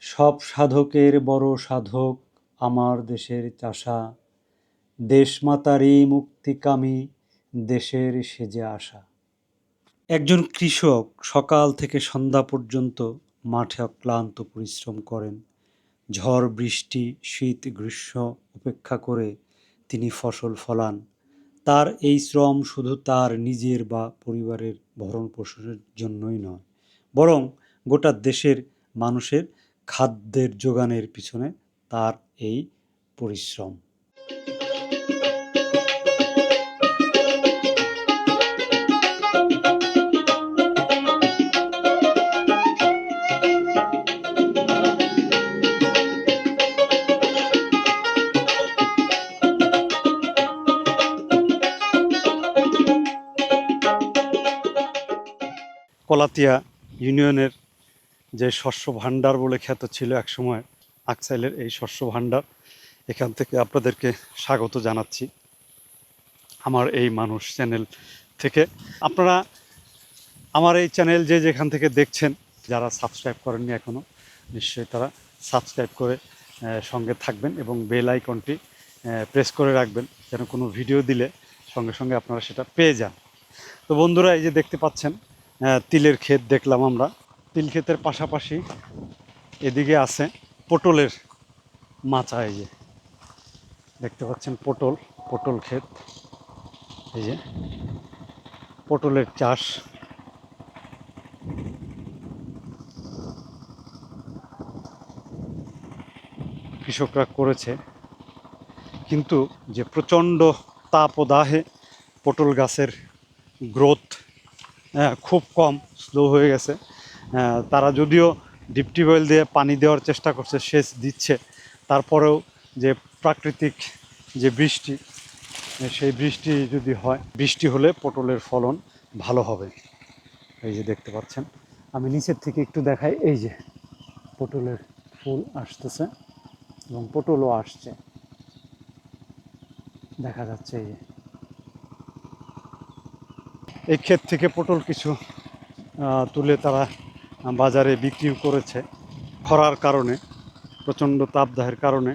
সব সাধকের বড় সাধক আমার দেশের চাষা। দেশমাতারই মুক্তিকামী, দেশের সেজে আসা। একজন কৃষক সকাল থেকে সন্ধ্যা পর্যন্ত মাঠে অক্লান্ত পরিশ্রম করেন। ঝড়, বৃষ্টি, শীত, গ্রীষ্ম উপেক্ষা করে তিনি ফসল ফলান। তার এই শ্রম শুধু তার নিজের বা পরিবারের ভরণ পোষণের জন্যই নয়, বরং গোটা দেশের মানুষের খাদ্যের যোগানের পিছনে তার এই পরিশ্রম। কলাতিয়া ইউনিয়নের যে শস্য ভাণ্ডার বলে খ্যাত ছিল একসময় আকসাইলের এই শস্য ভাণ্ডার, এখান থেকে আপনাদেরকে স্বাগত জানাচ্ছি আমার এই মানুষ চ্যানেল থেকে। আপনারা আমার এই চ্যানেল যে যেখান থেকে দেখছেন, যারা সাবস্ক্রাইব করেননি এখনও নিশ্চয়ই তারা সাবস্ক্রাইব করে সঙ্গে থাকবেন এবং বেল আইকনটি প্রেস করে রাখবেন যেন কোনো ভিডিও দিলে সঙ্গে সঙ্গে আপনারা সেটা পেয়ে যান। তো বন্ধুরা, এই যে দেখতে পাচ্ছেন তিলের ক্ষেত দেখলাম আমরা। তিল ক্ষেতের পাশাপাশি এদিকে আছে পটলের মাচা এই যে। দেখতে পাচ্ছেন পটল পটল ক্ষেত। এই যে পটলের চাষ। কৃষকরা করেছে। কিন্তু যে প্রচণ্ড তাপ ও দাহে পটল গাছের গ্রোথ খুব কম স্লো হয়ে গেছে। আহ, তারা যদিও ডিপ টিউবওয়েল দিয়ে পানি দেওয়ার চেষ্টা করছে সেচ দিচ্ছে তারপরেও যে প্রাকৃতিক যে বৃষ্টি সেই বৃষ্টি যদি হয় বৃষ্টি হলে পটলের ফলন ভালো হবে। এই যে দেখতে পাচ্ছেন আমি নিচের থেকে একটু দেখাই এই যে পটলের ফুল আসতেছে এবং পটলও আসছে। দেখা যাচ্ছে এই যে। এই ক্ষেত থেকে পটল কিছু তুলে তারা বাজারে বিক্রি করেছে খরার কারণে, প্রচণ্ড তাপদাহের কারণে।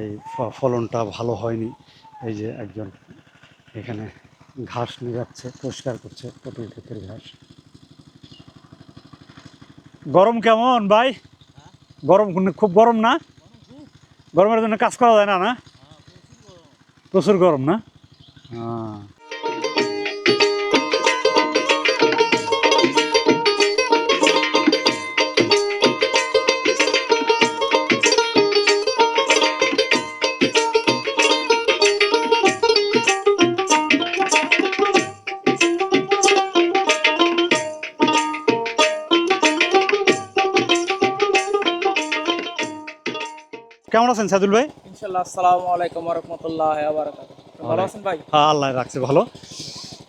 এই ফলনটা ভালো হয়নি। এই যে একজন এখানে ঘাস নিয়ে যাচ্ছে, পরিষ্কার করছে পটল ক্ষেতের ঘাস। গরম কেমন ভাই? গরম খুব গরম না? গরমের জন্য কাজ করা যায় না না? প্রচুর গরম। না? হ্যাঁ কেমন আছেন সাদুল ভাই? ইনশাল্লাহ আসসালামু আলাইকুম রহমতুল্লাহ বারাকাত ভালো আছেন ভাই? হ্যাঁ আল্লাহ রাখছে ভালো।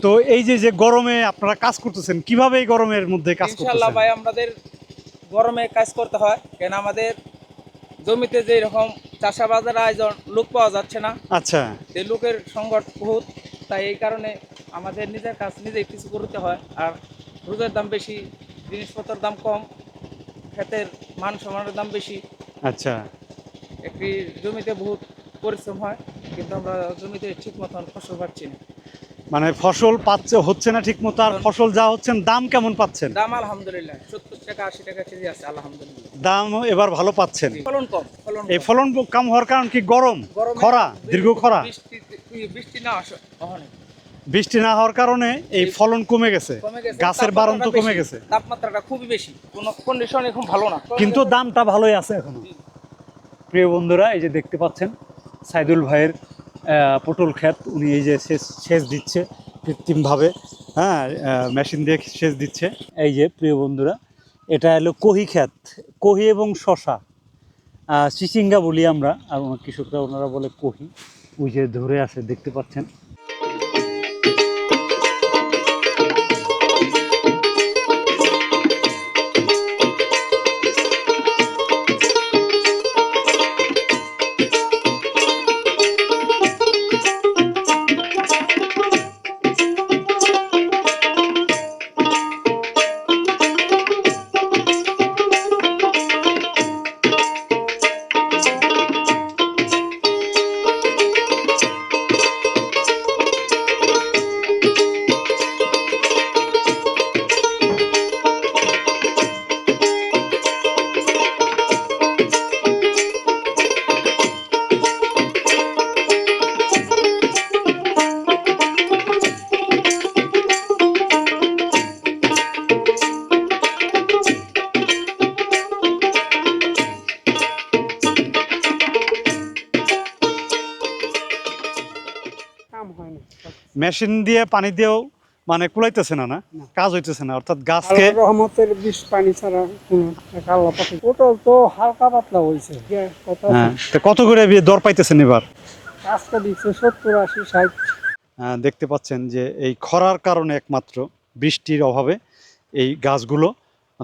তো এই যে যে গরমে আপনারা কাজ করতেছেন কীভাবে এই গরমের মধ্যে কাজ করতেছেন? ভাই আমাদের গরমে কাজ করতে হয় কেন আমাদের জমিতে যে রকম চাষাবাদের আয়োজন লোক পাওয়া যাচ্ছে না। আচ্ছা। এই লোকের সংকট বহুত তাই এই কারণে আমাদের নিজের কাজ নিজেই কিছু করতে হয় আর রোজের দাম বেশি জিনিসপত্রের দাম কম ক্ষেতের মান সম্মানের দাম বেশি। আচ্ছা। একটি জমিতে বহুত পরিশ্রম হয় কিন্তু আমরা জমিতে ঠিক মতন ফসল পাচ্ছি না। মানে ফসল পাচ্ছে হচ্ছে না ঠিক মতো আর ফসল যা হচ্ছেন দাম কেমন পাচ্ছেন? দাম আলহামদুলিল্লাহ সত্তর টাকা আশি টাকা কেজি আছে আলহামদুলিল্লাহ। দাম এবার ভালো পাচ্ছেন। ফলন কম ফলন এই ফলন কম হওয়ার কারণ কি গরম? খরা বৃষ্টি- দীর্ঘ খরা? বৃষ্টি না বৃষ্টি না হওয়ার কারণে এই ফলন কমে গেছে। গাছের তাপমাত্রাটা বাড়ন্ত কমে গেছে। তাপমাত্রাটা খুবই বেশি। কোনো কন্ডিশন এখন ভালো না। কিন্তু দামটা ভালোই আছে এখনও। প্রিয় বন্ধুরা, এই যে দেখতে পাচ্ছেন, সাইদুল ভাইয়ের পটল ক্ষেত, উনি এই যে সেচ সেচ দিচ্ছে কৃত্রিমভাবে হ্যাঁ মেশিন দিয়ে সেচ দিচ্ছে। এই যে প্রিয় বন্ধুরা, এটা হলো কহি ক্ষেত, কহি এবং শশা। চিচিঙ্গা বলি আমরা, আর ওনার কৃষকরা ওনারা বলে কহি। ওই যে ধরে আছে, দেখতে পাচ্ছেন। মেশিন দিয়ে পানি দিয়েও মানে কুলাইতেছে না না। কাজ হইতেছে না। অর্থাৎ গাছকে রহমতের বিষ পানি ছাড়া কোনো পটল তো হালকা পাতলা হয়েছে হ্যাঁ কত করে দর পাইতেছেন এবার? আজকে দিচ্ছে সত্তর আশি ষাট। দেখতে পাচ্ছেন যে এই খরার কারণে একমাত্র বৃষ্টির অভাবে এই গাছগুলো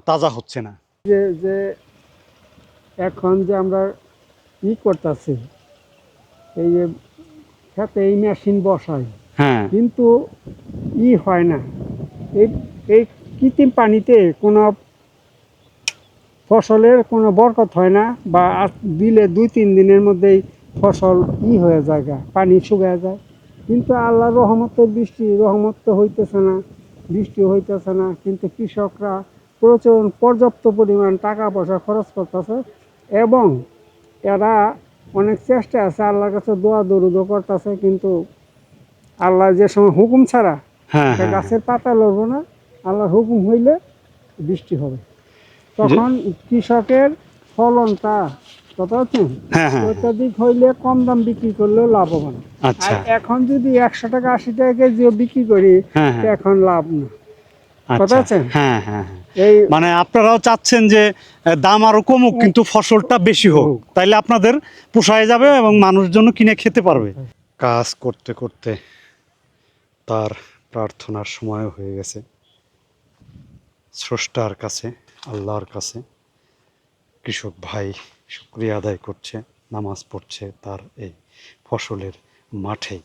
তাজা হচ্ছে না। যে যে এখন যে আমরা ই করতেছি এই যে খেতে এই মেশিন বসাই। হ্যাঁ। কিন্তু ই হয় না। এই এই কৃত্রিম পানিতে কোনো ফসলের কোনো বরকত হয় না বা দিলে দুই, তিন দিনের মধ্যেই ফসল ই হয়ে যায় পানি শুকায় যায়। কিন্তু আল্লাহ রহমতের বৃষ্টি, রহমত তো হইতেছে না, বৃষ্টি হইতেছে না, কিন্তু কৃষকরা প্রচুর পর্যাপ্ত পরিমাণ টাকা পয়সা খরচ করতেছে এবং এরা অনেক চেষ্টা আছে আল্লাহর কাছে দোয়া দরুদও করতেছে, কিন্তু আল্লাহ যে সময় হুকুম ছাড়া হ্যাঁ একটা হ্যাঁ গাছের পাতা লড়বো না আল্লাহর হুকুম হইলে বৃষ্টি হবে। তখন কৃষকের ফলনটা কথা হ্যাঁ হ্যাঁ। অত্যাধিক হইলে কম দাম বিক্রি করলেও লাভবান। আচ্ছা। আর এখন যদি একশো টাকা আশি টাকা কেজিও বিক্রি করি হ্যাঁ তো হ্যাঁ এখন লাভ না। কথা আচ্ছা আছে? হ্যাঁ হ্যাঁ হ্যাঁ। এই মানে আপনারাও চাচ্ছেন যে দাম আরও কমুক কিন্তু ফসলটা বেশি হোক। হোক। তাইলে আপনাদের পোষায় যাবে এবং মানুষজন কিনে খেতে পারবে। কাজ করতে করতে তার প্রার্থনার সময় হয়ে গেছে। স্রষ্টার কাছে, আল্লাহর কাছে কৃষক ভাই শুক্রিয়া আদায় করছে, নামাজ পড়ছে তার এই ফসলের মাঠেই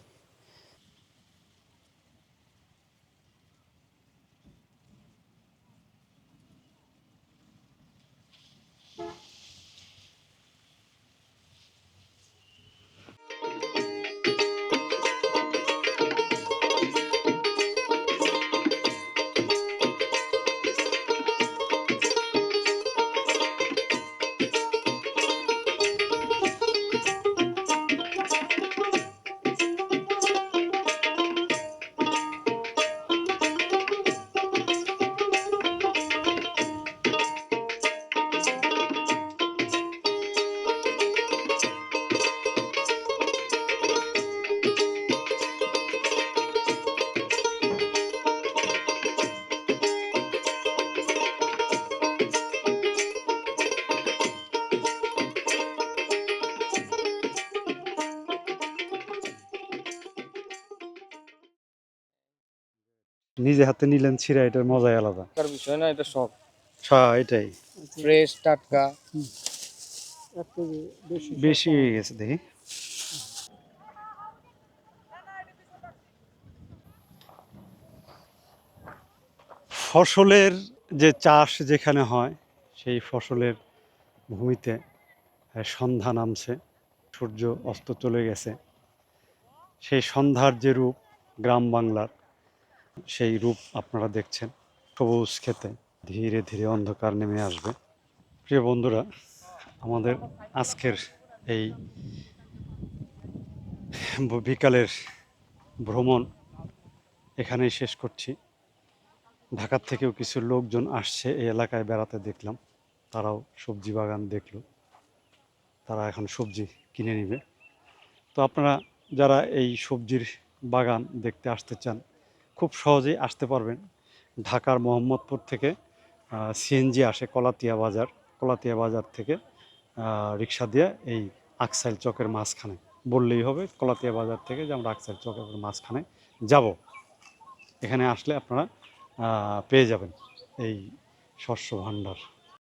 নিজে হাতে নিলেন ছিঁড়া এটার মজাই আলাদা। তার বিষয় না এটা সব। হ্যাঁ এটাই। ফ্রেশ টাটকা। বেশি। বেশি হয়ে গেছে দেখি। ফসলের যে চাষ যেখানে হয় সেই ফসলের ভূমিতে সন্ধ্যা নামছে সূর্য অস্ত চলে গেছে। সেই সন্ধ্যার যে রূপ গ্রাম বাংলার সেই রূপ আপনারা দেখছেন। সবুজ খেতে ধীরে ধীরে অন্ধকার নেমে আসবে। প্রিয় বন্ধুরা, আমাদের আজকের এই বিকালের ভ্রমণ এখানেই শেষ করছি। ঢাকার থেকেও কিছু লোকজন আসছে এই এলাকায় বেড়াতে দেখলাম। তারাও সবজি বাগান দেখল। তারা এখন সবজি কিনে নেবে। তো আপনারা যারা এই সবজির বাগান দেখতে আসতে চান খুব সহজেই আসতে পারবেন। ঢাকার মোহাম্মদপুর থেকে সিএনজি আসে কলাতিয়া বাজার। কলাতিয়া বাজার থেকে রিক্সা দিয়ে এই আকসাইল চকের মাঝখানে। বললেই হবে, কলাতিয়া বাজার থেকে যে আমরা আকসাইল চকের মাঝখানে যাব। এখানে আসলে আপনারা পেয়ে যাবেন এই শস্য ভাণ্ডার।